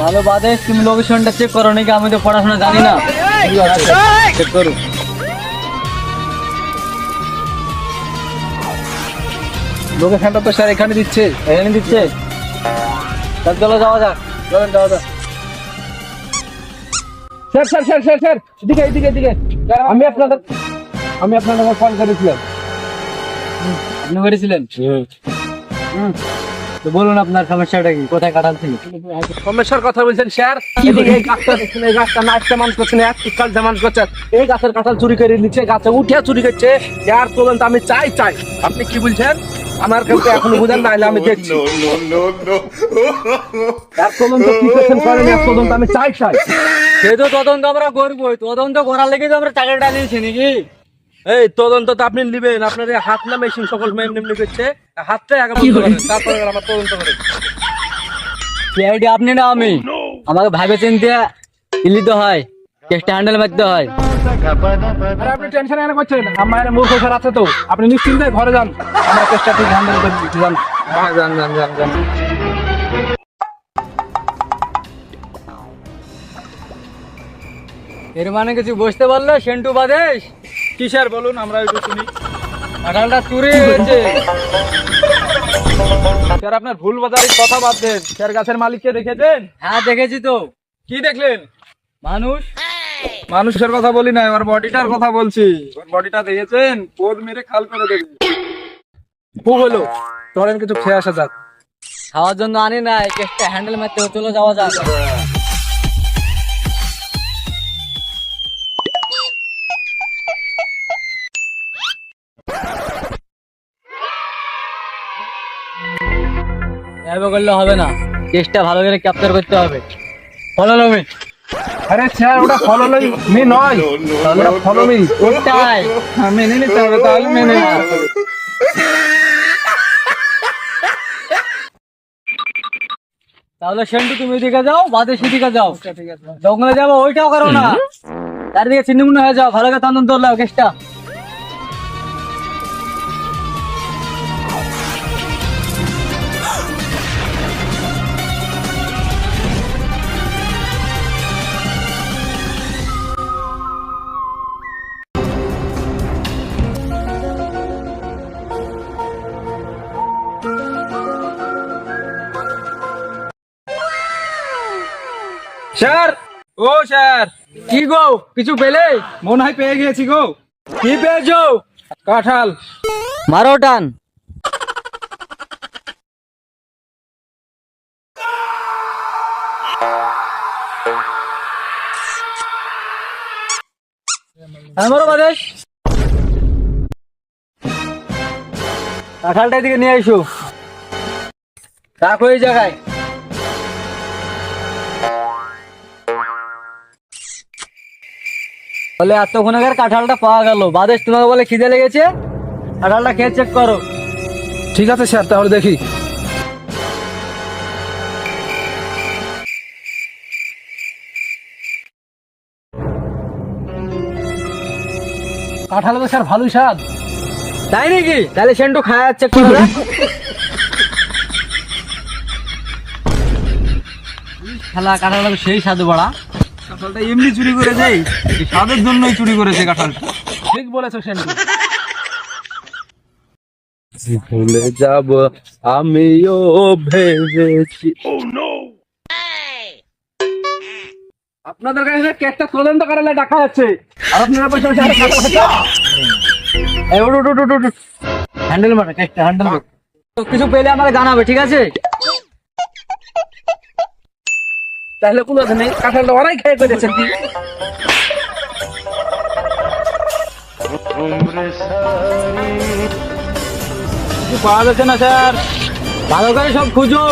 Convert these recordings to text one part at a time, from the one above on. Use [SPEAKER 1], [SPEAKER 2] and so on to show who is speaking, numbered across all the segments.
[SPEAKER 1] ভালো বাদে তুমি লোকেশনটা চেক করো নাকি আমি তো পড়াশোনা জানি না।
[SPEAKER 2] চেক করো। লোকেশনটা তো স্যার এখানে দিচ্ছে
[SPEAKER 1] এখানে দিচ্ছে। তার চলো যাওয়া যাক
[SPEAKER 2] চলেন যাওয়া যাক। Sir sir sir sir sir এদিকে এদিকে এদিকে। আমি আপনাদের আমি আপনাদের ফোন করেছিলাম।
[SPEAKER 1] আপনি করেছিলেন? হুম। তো বলুন আপনার সমস্যাটা কি? কোথায় কাটাল ছিল
[SPEAKER 2] সমস্যার কথা বলছেন স্যার। এই গাছটা দেখছেন এই গাছটা নাচতে মানুষ করছে না এক কালতে মানুষ করছে। এই গাছের কাঁঠাল চুরি করে নিচ্ছে গাছে উঠিয়া চুরি করছে। পর্যন্ত আমি চাই চাই। আপনি কি বলছেন? আমার কাছে এখনও বুঝেন না আমি দেখছি।
[SPEAKER 3] No, no, no,
[SPEAKER 2] এক পর্যন্ত কি করছেন করেন এক পর্যন্ত আমি চাই চাই।
[SPEAKER 1] সে তো তদন্ত আমরা করবোই তদন্ত করার লেগে তো আমরা টাকাটা দিয়েছি নাকি?
[SPEAKER 2] এই তদন্ত তো আপনি নিবেন আপনার হাত না মেশিন সকল এমনি এমনি করছে। হাতটা আগে বন্ধ করেন তারপরে আমার তদন্ত করেন।
[SPEAKER 1] সিআইডি আপনি না আমি। আমাকে ভাবে চিনতে ইলিতে হয় কেসটা হ্যান্ডেল মারতে হয়।
[SPEAKER 2] আরে আপনি টেনশন এনে করছেন? আমার মূর্খ স্যার আছে তো। আপনি নিশ্চিন্তে ঘরে যান। আমরা চেষ্টা ঠিক হ্যান্ডেল করে যান যান যান যান যান।
[SPEAKER 1] এর মানে কিছু বুঝতে পারলে সেন্টু বাদেশ?
[SPEAKER 2] কি স্যার বলুন আমরা একটু শুনি।
[SPEAKER 1] কাঁঠালটা চুরি হয়েছে।
[SPEAKER 2] স্যার আপনার ভুল বাজারির কথা বাদ দেন স্যার গাছের মালিককে দেখেছেন?
[SPEAKER 1] হ্যাঁ দেখেছি তো।
[SPEAKER 2] কি দেখলেন?
[SPEAKER 1] মানুষ?
[SPEAKER 2] মানুষের কথা বলি না আমার বডিটার কথা বলছি। বডিটা দেখেছেন পোদ মেরে খাল করে দেবে। খুব হলো চলেন কিছু খেয়ে আসা যাক।
[SPEAKER 1] খাওয়ার জন্য আনি না কেসটা হ্যান্ডেল মারতে চলো যাওয়া যাক। এভাবে করলে হবে না। কেসটা ভালো করে ক্যাপচার করতে হবে। ফলো
[SPEAKER 2] আরে স্যার ওটা ফলো মি নয়। ওটা ফলো মি
[SPEAKER 1] ওটাই
[SPEAKER 2] হ্যাঁ, মেনে নিতে হবে তাহলে মেনে
[SPEAKER 1] তাহলে সেন্টু তুমি এদিকে যাও বাদে সেদিকে যাও।
[SPEAKER 2] ঠিক আছে।
[SPEAKER 1] দোকানে যাব ওইটাও করো না। চারিদিকে চিন্নমুন্ন হয়ে যাও ভালো করে তদন্ত করলাও কেসটা।
[SPEAKER 2] স্যার! ও স্যার!
[SPEAKER 1] কি গো? কিছু পেলে?
[SPEAKER 2] মনে হয় পেয়ে গিয়েছি গো।
[SPEAKER 1] কি পেয়েছ?
[SPEAKER 2] কাঁঠাল।
[SPEAKER 1] মারো টান। আমারও বাদেশ। কাঁঠালটা দিকে নিয়ে এসো রাখো এই জায়গায়। বলে এতক্ষণের কাঁঠালটা পাওয়া গেল? বাদেশ তোমাকে বলে খিদে লেগেছে? কাঁঠালটা খেয়ে চেক করো।
[SPEAKER 2] ঠিক আছে স্যার তাহলে দেখি। কাঁঠাল তো স্যার ভালোই স্বাদ।
[SPEAKER 1] তাই নাকি? তাহলে সেন্টু খাওয়া চেক করো না খেলা কাঁঠালটা সেই স্বাদ বড়া।
[SPEAKER 2] কাঁঠালটা এমনি চুরি করে যাই স্বাদের জন্যই চুরি করেছে কাঁঠালটা। ঠিক বলেছ সেন্টু। ভুলে যাব আমিও ভেবেছি। আপনাদের কাছে কেকটা তদন্ত করালে ডাকা যাচ্ছে আর আপনারা
[SPEAKER 1] উঠ উঠ হ্যান্ডেল মারো কেকটা হ্যান্ডেল কিছু পেলে আমাকে জানাবে ঠিক আছে?
[SPEAKER 2] তাহলে কোনো কথা নেই কাঁঠালটা ওরাই খেয়ে করেছেন কি? পাওয়া যাচ্ছে না স্যার?
[SPEAKER 1] ভালো করে সব খুঁজো।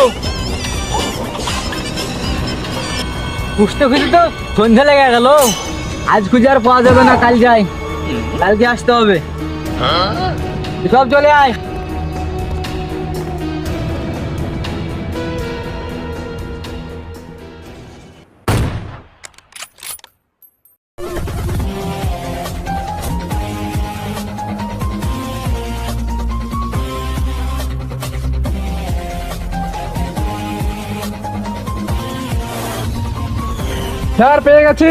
[SPEAKER 1] খুঁজতে খুঁজতে তো সন্ধ্যে লেগে গেল। আজ খুঁজে আর পাওয়া যাবে না কাল যাই। কালকে আসতে হবে। সব চলে আয়।
[SPEAKER 2] স্যার পেয়ে গেছি।